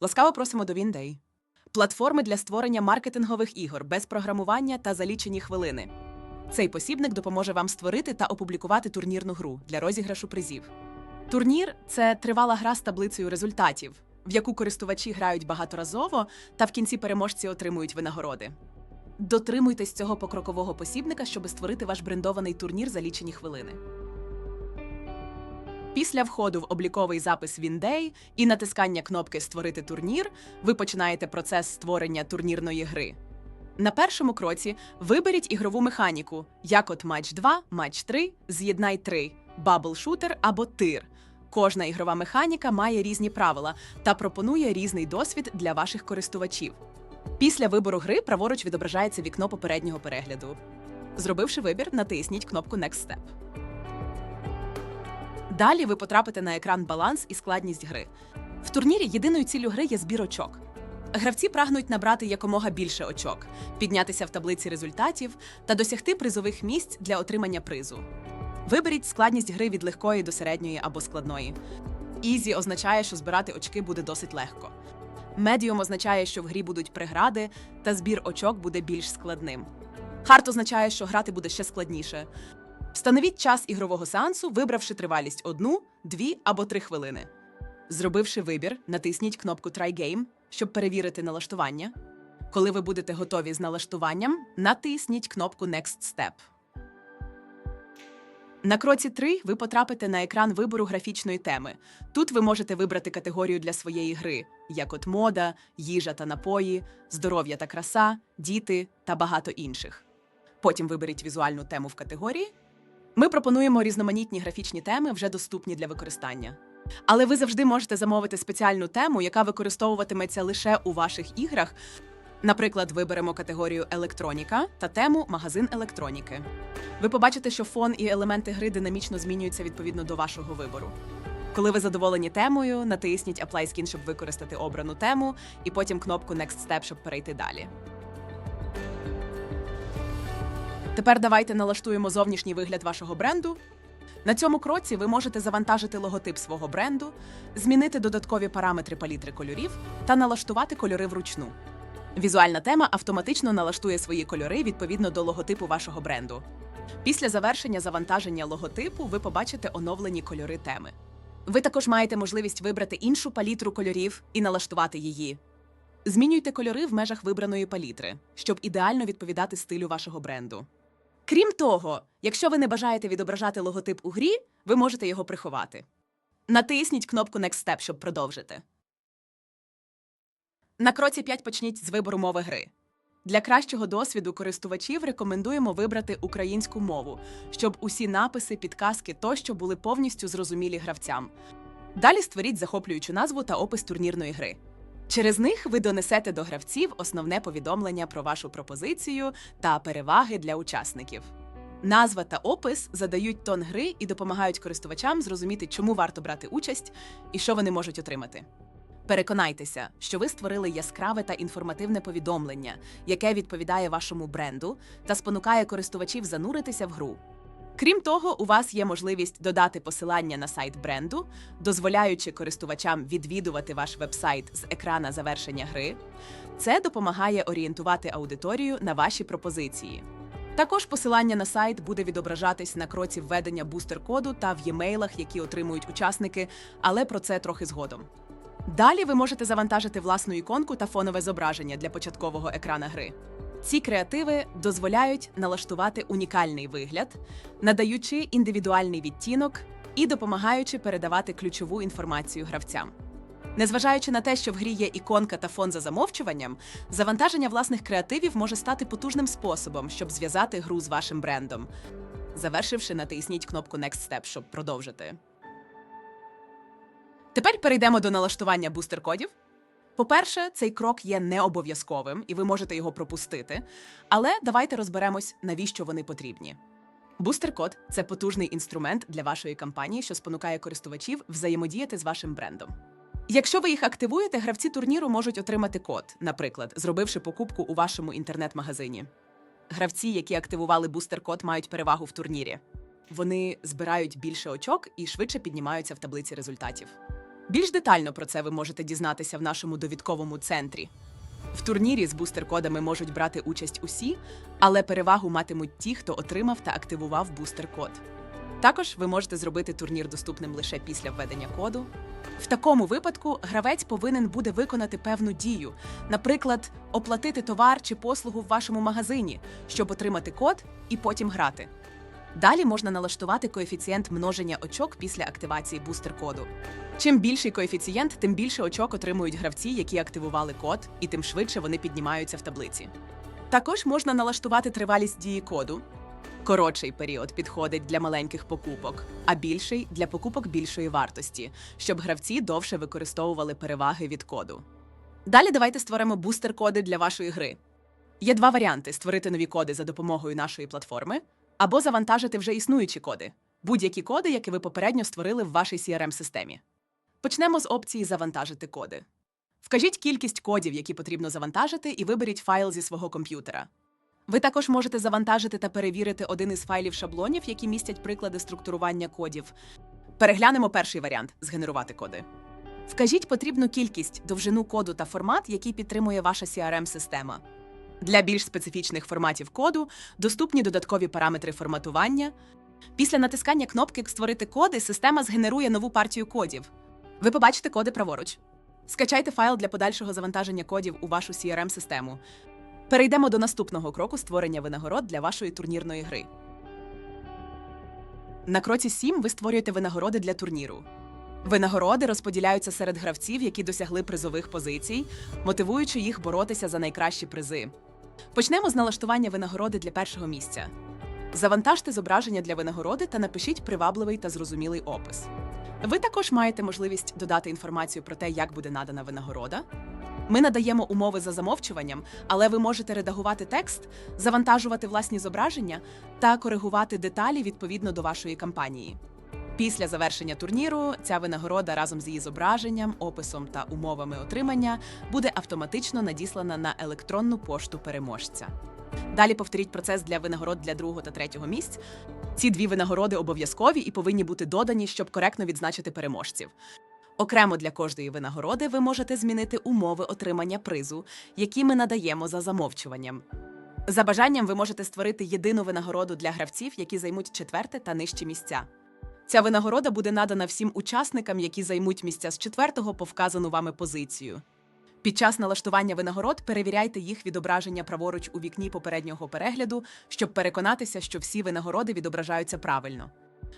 Ласкаво просимо до Віндей. Платформи для створення маркетингових ігор без програмування та за лічені хвилини. Цей посібник допоможе вам створити та опублікувати турнірну гру для розіграшу призів. Турнір це тривала гра з таблицею результатів, в яку користувачі грають багаторазово та в кінці переможці отримують винагороди. Дотримуйтесь цього покрокового посібника, щоб створити ваш брендований турнір за лічені хвилини. Після входу в обліковий запис Віндей і натискання кнопки Створити турнір ви починаєте процес створення турнірної гри. На першому кроці виберіть ігрову механіку, як от матч 2, матч 3, з'єднай 3, бабл шутер або тир. Кожна ігрова механіка має різні правила та пропонує різний досвід для ваших користувачів. Після вибору гри праворуч відображається вікно попереднього перегляду. Зробивши вибір, натисніть кнопку Next Step. Далі ви потрапите на екран баланс і складність гри. В турнірі єдиною ціллю гри є збір очок. Гравці прагнуть набрати якомога більше очок, піднятися в таблиці результатів та досягти призових місць для отримання призу. Виберіть складність гри від легкої до середньої або складної. Ізі означає, що збирати очки буде досить легко. Медіум означає, що в грі будуть прегради, та збір очок буде більш складним. Хард означає, що грати буде ще складніше. Встановіть час ігрового сеансу, вибравши тривалість одну, дві або три хвилини. Зробивши вибір, натисніть кнопку Try Game, щоб перевірити налаштування. Коли ви будете готові з налаштуванням, натисніть кнопку Next Step. На кроці 3 ви потрапите на екран вибору графічної теми. Тут ви можете вибрати категорію для своєї гри, як от мода, їжа та напої, здоров'я та краса, діти та багато інших. Потім виберіть візуальну тему в категорії. Ми пропонуємо різноманітні графічні теми, вже доступні для використання. Але ви завжди можете замовити спеціальну тему, яка використовуватиметься лише у ваших іграх. Наприклад, виберемо категорію електроніка та тему магазин електроніки. Ви побачите, що фон і елементи гри динамічно змінюються відповідно до вашого вибору. Коли ви задоволені темою, натисніть Apply Skin, щоб використати обрану тему, і потім кнопку Next Step, щоб перейти далі. Тепер давайте налаштуємо зовнішній вигляд вашого бренду. На цьому кроці ви можете завантажити логотип свого бренду, змінити додаткові параметри палітри кольорів та налаштувати кольори вручну. Візуальна тема автоматично налаштує свої кольори відповідно до логотипу вашого бренду. Після завершення завантаження логотипу ви побачите оновлені кольори теми. Ви також маєте можливість вибрати іншу палітру кольорів і налаштувати її. Змінюйте кольори в межах вибраної палітри, щоб ідеально відповідати стилю вашого бренду. Крім того, якщо ви не бажаєте відображати логотип у грі, ви можете його приховати. Натисніть кнопку Next Step, щоб продовжити. На кроці 5 почніть з вибору мови гри. Для кращого досвіду користувачів рекомендуємо вибрати українську мову, щоб усі написи, підказки тощо були повністю зрозумілі гравцям. Далі створіть захоплюючу назву та опис турнірної гри. Через них ви донесете до гравців основне повідомлення про вашу пропозицію та переваги для учасників. Назва та опис задають тон гри і допомагають користувачам зрозуміти, чому варто брати участь і що вони можуть отримати. Переконайтеся, що ви створили яскраве та інформативне повідомлення, яке відповідає вашому бренду та спонукає користувачів зануритися в гру. Крім того, у вас є можливість додати посилання на сайт бренду, дозволяючи користувачам відвідувати ваш вебсайт з екрана завершення гри. Це допомагає орієнтувати аудиторію на ваші пропозиції. Також посилання на сайт буде відображатись на кроці введення бустер-коду та в e-mailах, які отримують учасники, але про це трохи згодом. Далі ви можете завантажити власну іконку та фонове зображення для початкового екрана гри. Ці креативи дозволяють налаштувати унікальний вигляд, надаючи індивідуальний відтінок і допомагаючи передавати ключову інформацію гравцям. Незважаючи на те, що в грі є іконка та фон за замовчуванням, завантаження власних креативів може стати потужним способом, щоб зв'язати гру з вашим брендом. Завершивши, натисніть кнопку Next Step, щоб продовжити. Тепер перейдемо до налаштування бустер-кодів. По-перше, цей крок є необов'язковим, і ви можете його пропустити. Але давайте розберемось, навіщо вони потрібні. Бустер-код це потужний інструмент для вашої кампанії, що спонукає користувачів взаємодіяти з вашим брендом. Якщо ви їх активуєте, гравці турніру можуть отримати код, наприклад, зробивши покупку у вашому інтернет-магазині. Гравці, які активували бустер-код, мають перевагу в турнірі. Вони збирають більше очок і швидше піднімаються в таблиці результатів. Більш детально про це ви можете дізнатися в нашому довідковому центрі. В турнірі з бустер-кодами можуть брати участь усі, але перевагу матимуть ті, хто отримав та активував бустер-код. Також ви можете зробити турнір доступним лише після введення коду. В такому випадку гравець повинен буде виконати певну дію, наприклад, оплатити товар чи послугу в вашому магазині, щоб отримати код і потім грати. Далі можна налаштувати коефіцієнт множення очок після активації бустер-коду. Чим більший коефіцієнт, тим більше очок отримують гравці, які активували код, і тим швидше вони піднімаються в таблиці. Також можна налаштувати тривалість дії коду. Коротший період підходить для маленьких покупок, а більший для покупок більшої вартості, щоб гравці довше використовували переваги від коду. Далі давайте створимо бустер-коди для вашої гри. Є два варіанти: створити нові коди за допомогою нашої платформи або завантажити вже існуючі коди, будь-які коди, які ви попередньо створили в вашій CRM-системі. Почнемо з опції Завантажити коди. Вкажіть кількість кодів, які потрібно завантажити, і виберіть файл зі свого комп'ютера. Ви також можете завантажити та перевірити один із файлів шаблонів, які містять приклади структурування кодів. Переглянемо перший варіант згенерувати коди. Вкажіть потрібну кількість, довжину коду та формат, який підтримує ваша CRM-система. Для більш специфічних форматів коду доступні додаткові параметри форматування. Після натискання кнопки Створити коди система згенерує нову партію кодів. Ви побачите коди праворуч. Скачайте файл для подальшого завантаження кодів у вашу CRM-систему. Перейдемо до наступного кроку створення винагород для вашої турнірної гри. На кроці 7 ви створюєте винагороди для турніру. Винагороди розподіляються серед гравців, які досягли призових позицій, мотивуючи їх боротися за найкращі призи. Почнемо з налаштування винагороди для першого місця. Завантажте зображення для винагороди та напишіть привабливий та зрозумілий опис. Ви також маєте можливість додати інформацію про те, як буде надана винагорода. Ми надаємо умови за замовчуванням, але ви можете редагувати текст, завантажувати власні зображення та коригувати деталі відповідно до вашої кампанії. Після завершення турніру ця винагорода разом з її зображенням, описом та умовами отримання буде автоматично надіслана на електронну пошту переможця. Далі повторіть процес для винагород для другого та третього місць. Ці дві винагороди обов'язкові і повинні бути додані, щоб коректно відзначити переможців. Окремо для кожної винагороди ви можете змінити умови отримання призу, які ми надаємо за замовчуванням. За бажанням ви можете створити єдину винагороду для гравців, які займуть четверте та нижчі місця. Ця винагорода буде надана всім учасникам, які займуть місця з четвертого по вказану вами позицію. Під час налаштування винагород перевіряйте їх відображення праворуч у вікні попереднього перегляду, щоб переконатися, що всі винагороди відображаються правильно.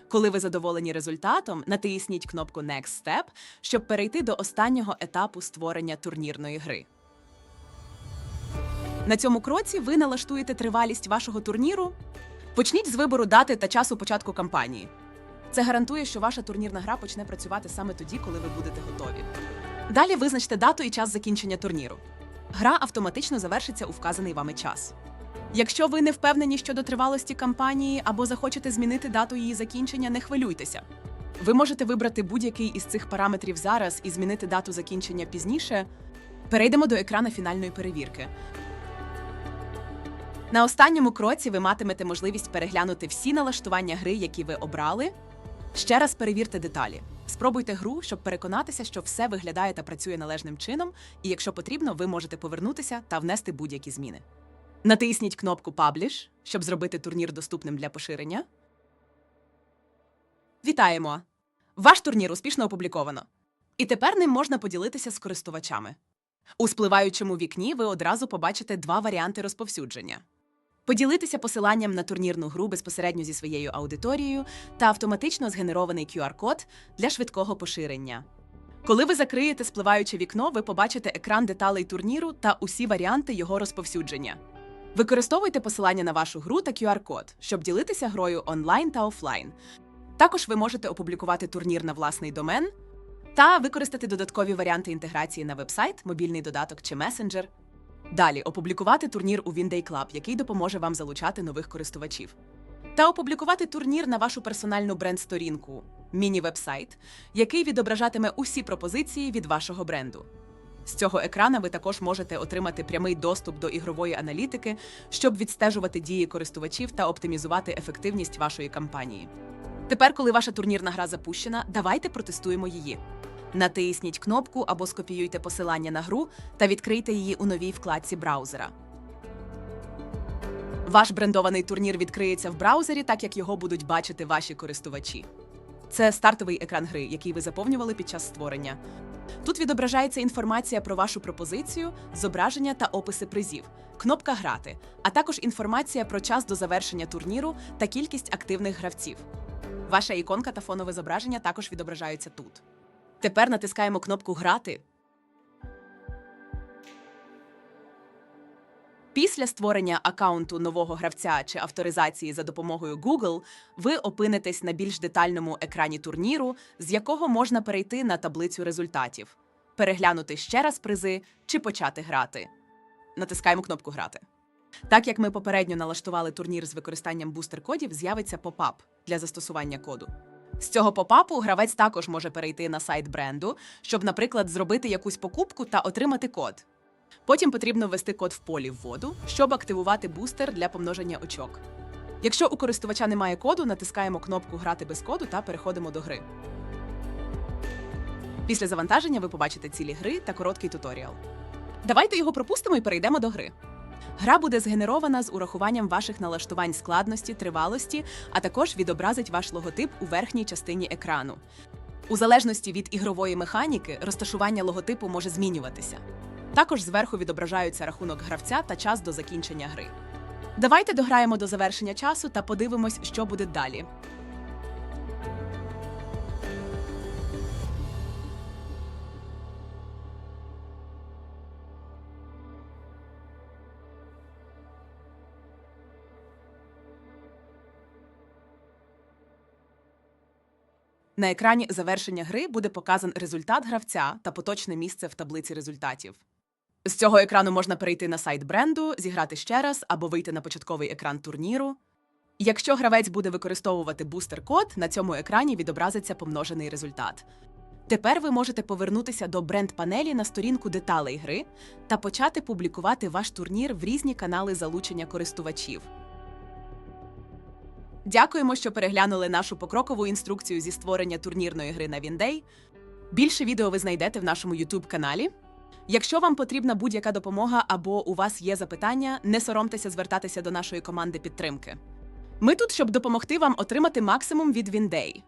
Коли ви задоволені результатом, натисніть кнопку Next Step, щоб перейти до останнього етапу створення турнірної гри. На цьому кроці ви налаштуєте тривалість вашого турніру. Почніть з вибору дати та часу початку кампанії. Це гарантує, що ваша турнірна гра почне працювати саме тоді, коли ви будете готові. Далі визначте дату і час закінчення турніру. Гра автоматично завершиться у вказаний вами час. Якщо ви не впевнені щодо тривалості кампанії або захочете змінити дату її закінчення, не хвилюйтеся. Ви можете вибрати будь-який із цих параметрів зараз і змінити дату закінчення пізніше. Перейдемо до екрану фінальної перевірки. На останньому кроці ви матимете можливість переглянути всі налаштування гри, які ви обрали. Ще раз перевірте деталі. Спробуйте гру, щоб переконатися, що все виглядає та працює належним чином, і якщо потрібно, ви можете повернутися та внести будь-які зміни. Натисніть кнопку Publish, щоб зробити турнір доступним для поширення. Вітаємо! Ваш турнір успішно опубліковано. І тепер ним можна поділитися з користувачами. У спливаючому вікні ви одразу побачите два варіанти розповсюдження. Поділитися посиланням на турнірну гру безпосередньо зі своєю аудиторією та автоматично згенерований QR-код для швидкого поширення. Коли ви закриєте спливаюче вікно, ви побачите екран деталей турніру та усі варіанти його розповсюдження. Використовуйте посилання на вашу гру та QR-код, щоб ділитися грою онлайн та офлайн. Також ви можете опублікувати турнір на власний домен та використати додаткові варіанти інтеграції на вебсайт, мобільний додаток чи месенджер. Далі опублікувати турнір у Winday Club, який допоможе вам залучати нових користувачів. Та опублікувати турнір на вашу персональну бренд-сторінку, міні-вебсайт, який відображатиме усі пропозиції від вашого бренду. З цього екрана ви також можете отримати прямий доступ до ігрової аналітики, щоб відстежувати дії користувачів та оптимізувати ефективність вашої кампанії. Тепер, коли ваша турнірна гра запущена, давайте протестуємо її. Натисніть кнопку або скопіюйте посилання на гру та відкрийте її у новій вкладці браузера. Ваш брендований турнір відкриється в браузері, так як його будуть бачити ваші користувачі. Це стартовий екран гри, який ви заповнювали під час створення. Тут відображається інформація про вашу пропозицію, зображення та описи призів, кнопка Грати, а також інформація про час до завершення турніру та кількість активних гравців. Ваша іконка та фонове зображення також відображаються тут. Тепер натискаємо кнопку Грати. Після створення акаунту нового гравця чи авторизації за допомогою Google ви опинитесь на більш детальному екрані турніру, з якого можна перейти на таблицю результатів, переглянути ще раз призи чи почати грати. Натискаємо кнопку Грати. Так як ми попередньо налаштували турнір з використанням бустер-кодів, з'явиться попап для застосування коду. З цього попапу гравець також може перейти на сайт бренду, щоб, наприклад, зробити якусь покупку та отримати код. Потім потрібно ввести код в полі в воду, щоб активувати бустер для помноження очок. Якщо у користувача немає коду, натискаємо кнопку Грати без коду та переходимо до гри. Після завантаження ви побачите цілі гри та короткий туторіал. Давайте його пропустимо і перейдемо до гри. Гра буде згенерована з урахуванням ваших налаштувань складності, тривалості, а також відобразить ваш логотип у верхній частині екрану. У залежності від ігрової механіки, розташування логотипу може змінюватися. Також зверху відображаються рахунок гравця та час до закінчення гри. Давайте дограємо до завершення часу та подивимось, що буде далі. На екрані завершення гри буде показан результат гравця та поточне місце в таблиці результатів. З цього екрану можна перейти на сайт бренду, зіграти ще раз або вийти на початковий екран турніру. Якщо гравець буде використовувати бустер-код, на цьому екрані відобразиться помножений результат. Тепер ви можете повернутися до бренд-панелі на сторінку деталей гри та почати публікувати ваш турнір в різні канали залучення користувачів. Дякуємо, що переглянули нашу покрокову інструкцію зі створення турнірної гри на Віндей. Більше відео ви знайдете в нашому YouTube каналі. Якщо вам потрібна будь-яка допомога або у вас є запитання, не соромтеся звертатися до нашої команди підтримки. Ми тут, щоб допомогти вам отримати максимум від Віндей.